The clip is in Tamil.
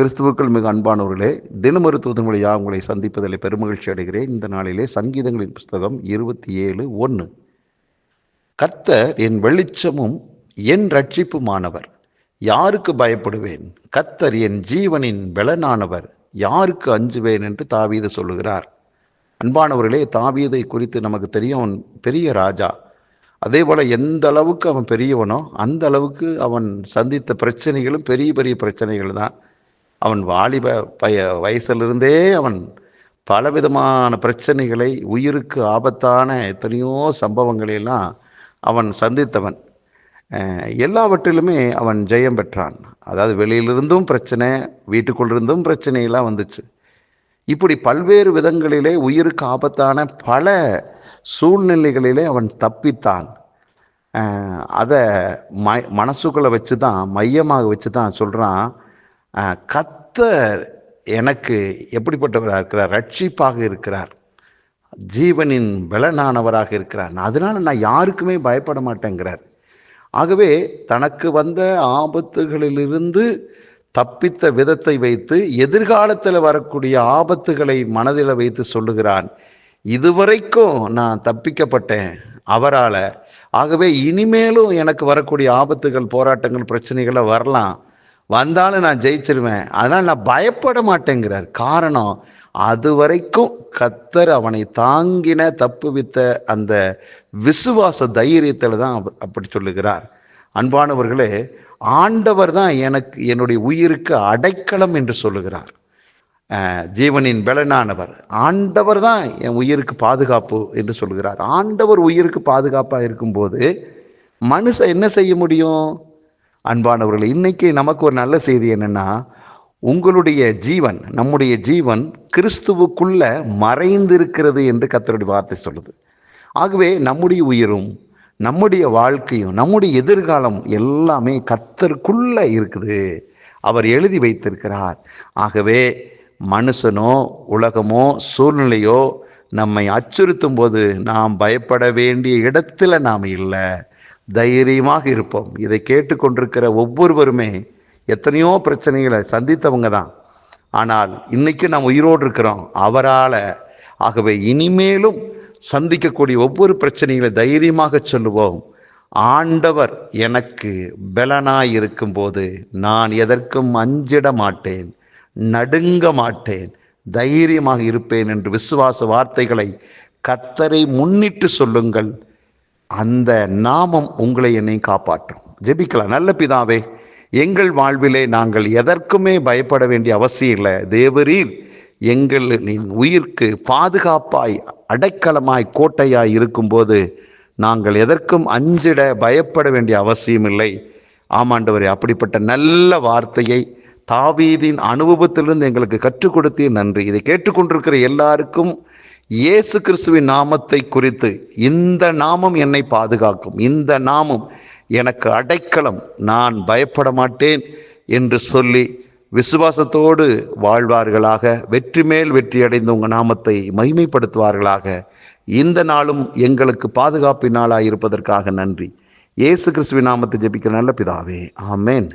கிறிஸ்துவுக்கள் மிக அன்பானவர்களே தினமரு வழியாக உங்களை சந்திப்பதில் பெருமகிழ்ச்சி அடைகிறேன். இந்த நாளிலே சங்கீதங்களின் புஸ்தகம் இருபத்தி ஏழு ஒன்று கர்த்தர் என் வெளிச்சமும் என் ரட்சிப்புமானவர் யாருக்கு பயப்படுவேன்? கர்த்தர் என் ஜீவனின் பலனானவர் யாருக்கு அஞ்சுவேன் என்று தாவீது சொல்லுகிறார். அன்பானவர்களே தாவீதை குறித்து நமக்கு தெரியும் பெரிய ராஜா. அதே போல் எந்த அளவுக்கு அவன் பெரியவனோ அந்த அளவுக்கு அவன் சந்தித்த பிரச்சனைகளும் பெரிய பெரிய பிரச்சனைகள் தான். அவன் வாலிப பய வயசிலிருந்தே அவன் பலவிதமான பிரச்சனைகளை உயிருக்கு ஆபத்தான எத்தனையோ சம்பவங்களையெல்லாம் அவன் சந்தித்தவன். எல்லாவற்றிலுமே அவன் ஜெயம் பெற்றான். அதாவது வெளியிலிருந்தும் பிரச்சனை வீட்டுக்குள்ளிருந்தும் பிரச்சனையெல்லாம் வந்துச்சு. இப்படி பல்வேறு விதங்களிலே உயிருக்கு ஆபத்தான பல சூழ்நிலைகளிலே அவன் தப்பித்தான். அதை ம மனசுக்குள்ளே வச்சு தான் மையமாக வச்சு தான் சொல்கிறான் கத்தர் எனக்கு எப்படிப்பட்டவராக இருக்கிறார்? ரட்சிப்பாக இருக்கிறார். ஜீவனின் பலனானவராக இருக்கிறார். அதனால் நான் யாருக்குமே பயப்பட மாட்டேங்கிறார். ஆகவே தனக்கு வந்த ஆபத்துகளிலிருந்து தப்பித்த விதத்தை வைத்து எதிர்காலத்தில் வரக்கூடிய ஆபத்துகளை மனதில் வைத்து சொல்லுகிறான். இதுவரைக்கும் நான் தப்பிக்கப்பட்டேன். அவரால். ஆகவே இனிமேலும் எனக்கு வரக்கூடிய ஆபத்துகள் போராட்டங்கள் பிரச்சனைகளை வரலாம். வந்தாலும் நான் ஜெயிச்சிருவேன். அதனால் நான் பயப்பட மாட்டேங்கிறார். காரணம் அது வரைக்கும் கத்தர் அவனை தாங்கின தப்புவித்த அந்த விசுவாச தைரியத்தில் தான் அப்படி சொல்லுகிறார். அன்பானவர்களே ஆண்டவர் தான் எனக்கு என்னுடைய உயிருக்கு அடைக்கலம் என்று சொல்லுகிறார். ஜீவனின் பலனானவர். ஆண்டவர் தான் என் உயிருக்கு பாதுகாப்பு என்று சொல்லுகிறார். ஆண்டவர் உயிருக்கு பாதுகாப்பாக இருக்கும்போது மனுஷன் என்ன செய்ய முடியும்? அன்பானவர்களே இன்னைக்கு நமக்கு ஒரு நல்ல செய்தி என்னென்னா உங்களுடைய ஜீவன் நம்முடைய ஜீவன் கிறிஸ்துவுக்குள்ள மறைந்திருக்கிறது என்று கத்தருடைய வார்த்தை சொல்லுது. ஆகவே நம்முடைய உயிரும் நம்முடைய வாழ்க்கையும் நம்முடைய எதிர்காலம் எல்லாமே கத்தருக்குள்ள இருக்குது. அவர் எழுதி வைத்திருக்கிறார். ஆகவே மனுஷனோ உலகமோ சூழ்நிலையோ நம்மை அச்சுறுத்தும் போது நாம் பயப்பட வேண்டிய இடத்துல நாம் இல்லை. தைரியமாக இருப்போம். இதை கேட்டுக்கொண்டிருக்கிற ஒவ்வொருவருமே எத்தனையோ பிரச்சனைகளை சந்தித்தவங்க தான். ஆனால் இன்னைக்கு நாம் உயிரோடு இருக்கிறோம். அவரால் ஆகவே இனிமேலும் சந்திக்கக்கூடிய ஒவ்வொரு பிரச்சனைகளை தைரியமாக சொல்லுவோம். ஆண்டவர் எனக்கு பலனாய் இருக்கும்போது நான் எதற்கும் அஞ்சிட மாட்டேன். நடுங்க மாட்டேன். தைரியமாக இருப்பேன் என்று விசுவாச வார்த்தைகளை கத்தரை முன்னிட்டு சொல்லுங்கள். அந்த நாமம் உங்களை என்னை காப்பாற்றும். ஜெபிக்கலாம். நல்ல பிதாவே எங்கள் வாழ்விலே நாங்கள் எதற்குமே பயப்பட வேண்டிய அவசியம் இல்லை. தேவரீர் எங்கள் உயிர்க்கு பாதுகாப்பாய் அடைக்கலமாய் கோட்டையாய் இருக்கும்போது நாங்கள் எதற்கும் அஞ்சிட பயப்பட வேண்டிய அவசியம் இல்லை. ஆமாண்டவரே அப்படிப்பட்ட நல்ல வார்த்தையை தாவீதின் அனுபவத்திலிருந்து எங்களுக்கு கற்றுக் கொடுத்தீர். நன்றி. இதை கேட்டுக்கொண்டிருக்கிற எல்லாருக்கும் இயேசு கிறிஸ்துவின் நாமத்தை குறித்து இந்த நாமம் என்னை பாதுகாக்கும். இந்த நாமம் எனக்கு அடைக்கலம். நான் பயப்பட மாட்டேன் என்று சொல்லி விசுவாசத்தோடு வாழ்வார்களாக வெற்றி மேல் வெற்றியடைந்த உங்கள் நாமத்தை மகிமைப்படுத்துவார்களாக. இந்த நாளும் எங்களுக்கு பாதுகாப்பின் நாளாக இருப்பதற்காக நன்றி. இயேசு கிறிஸ்துவின் நாமத்தை ஜெபிக்கிற நல்ல பிதாவே. ஆமேன்.